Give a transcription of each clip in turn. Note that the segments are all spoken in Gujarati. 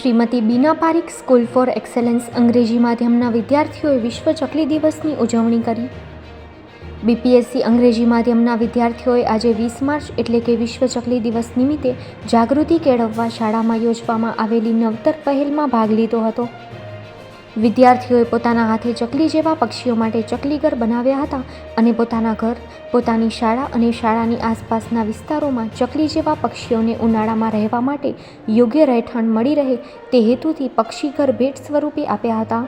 Shrimati Bina Parikh school for excellence અંગ્રેજી માધ્યમના વિદ્યાર્થીઓએ વિશ્વ ચકલી દિવસની ઉજવણી કરી. બીપીએસસી અંગ્રેજી માધ્યમના વિદ્યાર્થીઓએ આજે વીસ માર્ચ એટલે કે વિશ્વ ચકલી દિવસ નિમિત્તે જાગૃતિ કેળવવા શાળામાં યોજવામાં આવેલી નવતર પહેલમાં ભાગ લીધો હતો. વિદ્યાર્થીઓએ પોતાના હાથે ચકલી જેવા પક્ષીઓ માટે ચકલીઘર બનાવ્યા હતા અને પોતાના ઘર, પોતાની શાળા અને શાળાની આસપાસના વિસ્તારોમાં ચકલી જેવા પક્ષીઓને ઉનાળામાં રહેવા માટે યોગ્ય રહેઠાણ મળી રહે તે હેતુથી પક્ષીઘર ભેટ સ્વરૂપે આપ્યા હતા.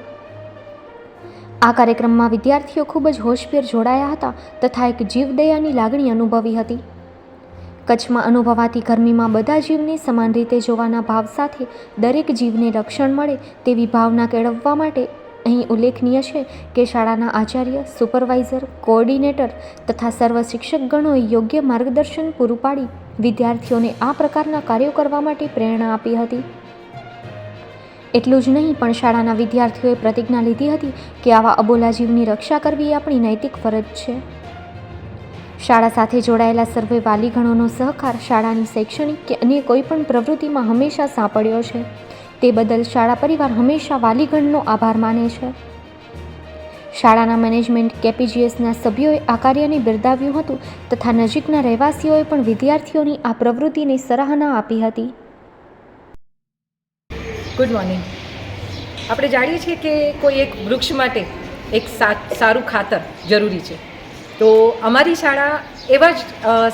આ કાર્યક્રમમાં વિદ્યાર્થીઓ ખૂબ જ હોશભેર જોડાયા હતા તથા એક જીવદયાની લાગણી અનુભવી હતી. કચ્છમાં અનુભવાતી ગરમીમાં બધા જીવને સમાન રીતે જોવાના ભાવ સાથે દરેક જીવને રક્ષણ મળે તેવી ભાવના કેળવવા માટે અહીં ઉલ્લેખનીય છે કે શાળાના આચાર્ય, સુપરવાઇઝર, કોઓર્ડિનેટર તથા સર્વ શિક્ષકગણોએ યોગ્ય માર્ગદર્શન પૂરું પાડી વિદ્યાર્થીઓને આ પ્રકારના કાર્યો કરવા માટે પ્રેરણા આપી હતી. એટલું જ નહીં, પણ શાળાના વિદ્યાર્થીઓએ પ્રતિજ્ઞા લીધી હતી કે આવા અબોલા જીવની રક્ષા કરવી એ આપણી નૈતિક ફરજ છે. શાળા સાથે જોડાયેલા સર્વે વાલીગણોનો સહકાર શાળાની શૈક્ષણિક કે અન્ય કોઈપણ પ્રવૃત્તિમાં હંમેશા સાંપડ્યો છે. તે બદલ શાળા પરિવાર હંમેશા વાલીગણનો આભાર માને છે. શાળાના મેનેજમેન્ટ કેપીજીએસના સભ્યોએ આ કાર્યને બિરદાવ્યું હતું તથા નજીકના રહેવાસીઓએ પણ વિદ્યાર્થીઓની આ પ્રવૃત્તિને સરાહના આપી હતી. ગુડ મોર્નિંગ આપણે જાણીએ છીએ કે કોઈ એક વૃક્ષ માટે એક સારું ખાતર જરૂરી છે. તો અમારી શાળા એવા જ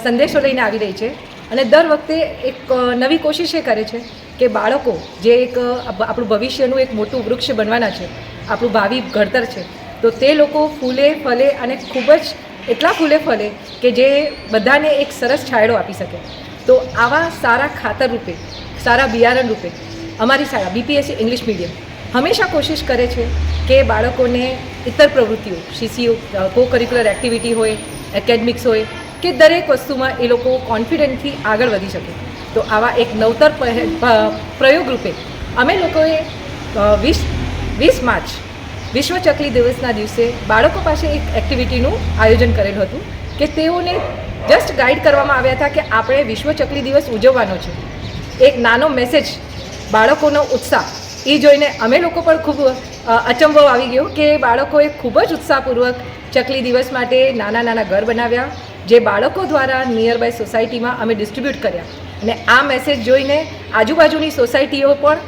સંદેશો લઈને આવી રહી છે અને દર વખતે એક નવી કોશિશ એ કરે છે કે બાળકો જે એક આપણું ભવિષ્યનું એક મોટું વૃક્ષ બનવાના છે, આપણું ભાવિ ઘડતર છે, તો તે લોકો ફૂલે, ફલે અને ખૂબ જ એટલા ફૂલે, ફલે કે જે બધાને એક સરસ છાંયડો આપી શકે. તો આવા સારા ખાતર રૂપે, સારા બિયારણ રૂપે અમારી શાળા બીપીએસસી ઇંગ્લિશ મીડિયમ હંમેશા કોશિશ કરે છે કે બાળકોને ઇતર પ્રવૃત્તિઓ શીસીઓ કો કરિક્યુલર એક્ટિવિટી હોય એકેડમિક્સ હોય, કે દરેક વસ્તુમાં એ લોકો કોન્ફિડન્ટથી આગળ વધી શકે. તો આવા એક નવતર પ્રયોગ રૂપે અમે લોકોએ વીસ વીસ માર્ચ વિશ્વ ચકલી દિવસના દિવસે બાળકો પાસે એક એક્ટિવિટીનું આયોજન કરેલું હતું કે તેઓને જસ્ટ ગાઈડ કરવામાં આવ્યા હતા કે આપણે વિશ્વ ચકલી દિવસ ઉજવવાનો છે. એક નાનો મેસેજ બાળકોનો ઉત્સાહ એ જોઈને અમે લોકો પણ ખૂબ અચંબો આવી ગયો કે બાળકોએ ખૂબ જ ઉત્સાહપૂર્વક ચકલી દિવસ માટે નાના નાના ઘર બનાવ્યા, જે બાળકો દ્વારા નિયર બાય સોસાયટીમાં અમે ડિસ્ટ્રીબ્યુટ કર્યા. અને આ મેસેજ જોઈને આજુબાજુની સોસાયટીઓ પણ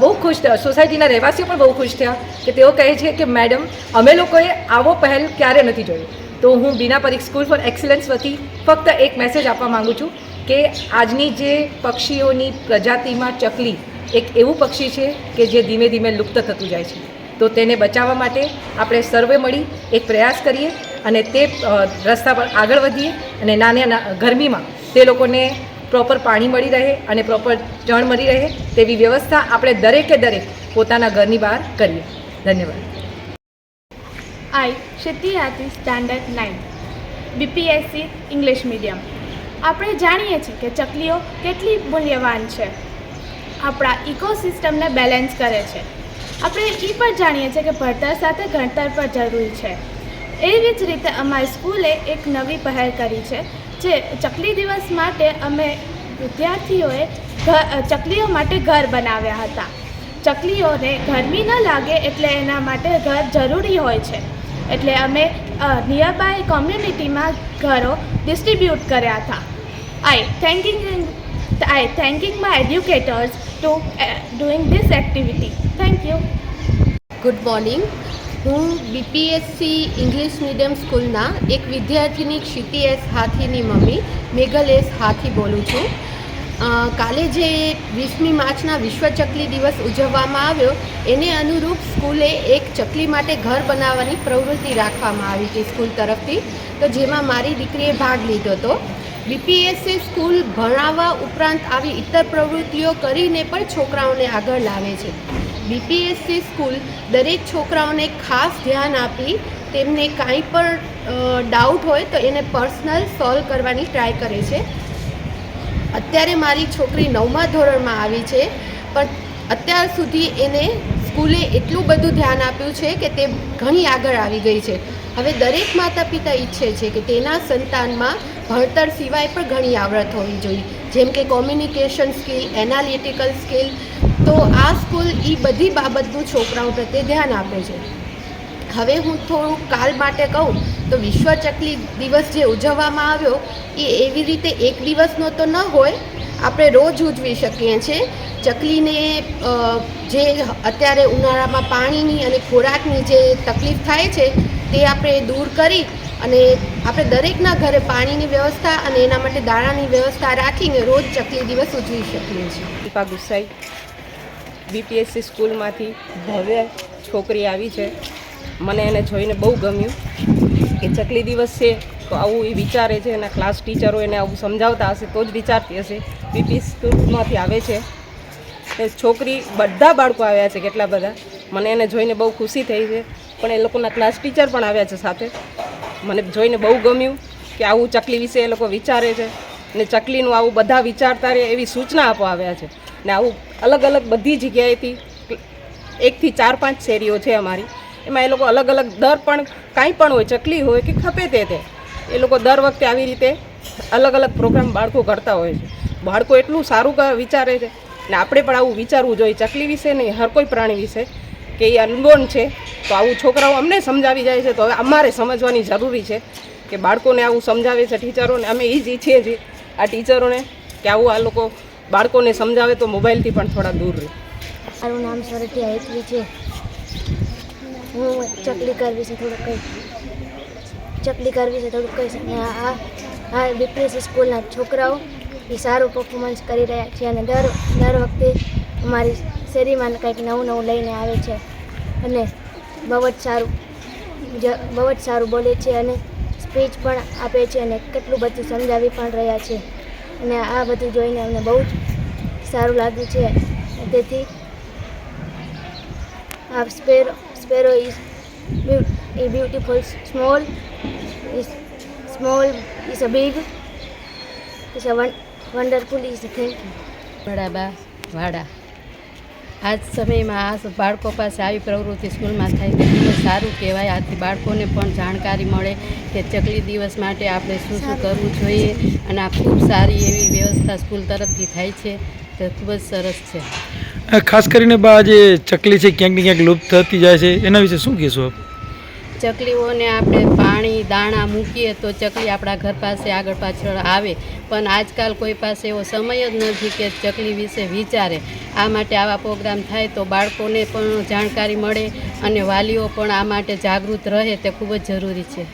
બહુ ખુશ થયા. સોસાયટીના રહેવાસીઓ પણ બહુ ખુશ થયા કે તેઓ કહે છે કે, મેડમ, અમે લોકોએ આવો પહેલ ક્યારે નથી જોયો? તો હું Bina Parikh school for excellence વતી ફક્ત એક મેસેજ આપવા માગું છું કે, આજની જે પક્ષીઓની પ્રજાતિમાં ચકલી એક એવું પક્ષી છે કે જે ધીમે ધીમે લુપ્ત થતું જાય છે. તો તેને બચાવવા માટે આપણે સર્વે મળી એક પ્રયાસ કરીએ અને તે રસ્તા પર આગળ વધીએ અને નાના ગરમીમાં તે લોકોને પ્રોપર પાણી મળી રહે અને પ્રોપર ચણ મળી રહે તેવી વ્યવસ્થા આપણે દરેકે દરેક પોતાના ઘરની બહાર કરીએ. ધન્યવાદ. I, Shetty standard nine BPSC English medium આપણે જાણીએ છીએ કે ચકલીઓ કેટલી મૂલ્યવાન છે. આપણા ઇકોસિસ્ટમને બેલેન્સ કરે છે. આપણે એ પણ જાણીએ છીએ કે ભણતર સાથે ગણતર પણ જરૂરી છે. એવી જ રીતે અમારી સ્કૂલે એક નવી પહેલ કરી છે, જે ચકલી દિવસ માટે અમે વિદ્યાર્થીઓએ ચકલીઓ માટે ઘર બનાવ્યા હતા. ચકલીઓને ગરમી ન લાગે એટલે એના માટે ઘર જરૂરી હોય છે. એટલે અમે નિયર બાય કોમ્યુનિટીમાં ઘરો ડિસ્ટ્રીબ્યુટ કર્યા હતા. I thanking I thanking my educators to doing this activity thank you good morning હું બીપીએસસી ઇંગ્લિશ મીડિયમ સ્કૂલના એક વિદ્યાર્થીની ક્ષિતિ એસ હાથીની મમ્મી મેઘલ એસ હાથી બોલું છું. કાલે જે વીસમી માર્ચના વિશ્વ ચકલી દિવસ ઉજવવામાં આવ્યો, એને અનુરૂપ સ્કૂલે એક ચકલી માટે ઘર બનાવવાની પ્રવૃત્તિ રાખવામાં આવી હતી સ્કૂલ તરફથી. તો જેમાં મારી દીકરીએ ભાગ લીધો હતો. બીપીએસસી સ્કૂલ ભણાવવા ઉપરાંત આવી ઇતર પ્રવૃત્તિઓ કરીને પણ છોકરાઓને આગળ લાવે છે. બીપીએસસી સ્કૂલ દરેક છોકરાઓને ખાસ ધ્યાન આપી તેમને કાંઈ પણ ડાઉટ હોય તો એને પર્સનલ સોલ્વ કરવાની ટ્રાય કરે છે. અત્યારે મારી છોકરી નવમા ધોરણમાં આવી છે, પણ અત્યાર સુધી એને સ્કૂલે એટલું બધું ધ્યાન આપ્યું છે કે તે ઘણી આગળ આવી ગઈ છે. હવે દરેક માતા પિતા ઈચ્છે છે કે તેના સંતાનમાં ભણતર સિવાય પણ ઘણી આવડત હોવી જોઈએ. જેમ કે કોમ્યુનિકેશન સ્કિલ એનાલિટિકલ સ્કિલ તો આ સ્કૂલ એ બધી બાબતનું છોકરાઓ પ્રત્યે ધ્યાન આપે છે. હવે હું થોડું કાલ માટે કહું, તો વિશ્વ ચકલી દિવસ જે ઉજવવામાં આવ્યો, એ એવી રીતે એક દિવસનો તો ન હોય. આપણે રોજ ઉજવી શકીએ છીએ. ચકલીને જે અત્યારે ઉનાળામાં પાણીની અને ખોરાકની જે તકલીફ થાય છે, તે આપણે દૂર કરી અને આપણે દરેકના ઘરે પાણીની વ્યવસ્થા અને એના માટે દાણાની વ્યવસ્થા રાખીને રોજ ચકલી દિવસ ઉજવી શકીએ છીએ. દીપા ગુસાઈ બીપીએસસી સ્કૂલમાંથી ભવ્ય છોકરી આવી છે. મને એને જોઈને બહુ ગમ્યું કે ચકલી દિવસ છે તો આવું એ વિચારે છે એના ક્લાસ ટીચરો એને આવું સમજાવતા હશે તો જ વિચારતી હશે. બીપીએસ સ્કૂલમાંથી આવે છે. એ છોકરી બધા બાળકો આવ્યા છે, કેટલા બધા. મને એને જોઈને બહુ ખુશી થઈ છે. પણ એ લોકોના ક્લાસ ટીચર પણ આવ્યા છે સાથે. મને જોઈને બહુ ગમ્યું કે આવું ચકલી વિશે એ લોકો વિચારે છે ને ચકલીનું આવું બધા વિચારતા રહે એવી સૂચના આપવા આવ્યા છે. ને આવું અલગ અલગ બધી જગ્યાએથી એકથી ચાર પાંચ શેરીઓ છે અમારી. એમાં એ લોકો અલગ અલગ દર પણ કાંઈ પણ હોય, ચકલી હોય કે ખપે તે તે. એ લોકો દર વખતે આવી રીતે અલગ અલગ પ્રોગ્રામ બાળકો કરતા હોય છે. બાળકો એટલું સારું વિચારે છે. ને આપણે પણ આવું વિચારવું જોઈએ ચકલી વિશે નહીં, હર કોઈ પ્રાણી વિશે. કે એ અનબોર્ન છે, તો આવું છોકરાઓ અમને સમજાવી જાય છે, તો હવે અમારે સમજવાની જરૂરી છે કે બાળકોને આવું સમજાવે છે ટીચરોને. અમે એ જ ઈચ્છીએ છીએ આ ટીચરોને કે આવું આ લોકો બાળકોને સમજાવે તો મોબાઈલથી પણ થોડા દૂર રહે. મારું નામ સરટિયા એટલી છે. હું ચકલી કર વિશે થોડુંક કહીશ ચકલી કર વિશે થોડુંક કહીશ અને આ આ બીપીએસસી સ્કૂલના છોકરાઓ એ સારું પરફોર્મન્સ કરી રહ્યા છે અને દર દર વખતે અમારી શેરીમાં કંઈક નવું નવું લઈને આવે છે. અને બહુ જ સારું બહુ જ સારું બોલે છે અને સ્પીચ પણ આપે છે અને કેટલું બધું સમજાવી પણ રહ્યા છે અને આ બધું જોઈને અમને બહુ જ સારું લાગ્યું છે તેથી Uh, sparrow, sparrow is beau- a beautiful, small, is small, is a big, is a won- wonderful, is a thank you. જ સમયમાં આ બાળકો પાસે આવી પ્રવૃત્તિ સ્કૂલમાં થાય તો ખૂબ સારું કહેવાય. આથી બાળકોને પણ જાણકારી મળે કે ચકલી દિવસ માટે આપણે શું શું કરવું જોઈએ અને આ ખૂબ સારી એવી વ્યવસ્થા સ્કૂલ તરફથી થાય છે. તે ખૂબ જ સરસ છે. ખાસ કરીને બા જે ચકલી છે ક્યાંક ને ક્યાંક લુપ્ત થતી જાય છે. એના વિશે શું કહેશો આપ? ચકલીઓને આપણે પાણી, દાણા મૂકીએ તો ચકલી આપણા ઘર પાસે આગળ પાછળ આવે. પણ આજકાલ કોઈ પાસે એવો સમય જ નથી કે ચકલી વિશે વિચારે. આ માટે આવા પ્રોગ્રામ થાય તો બાળકોને પણ જાણકારી મળે અને વાલીઓ પણ આ માટે જાગૃત રહે તે ખૂબ જ જરૂરી છે.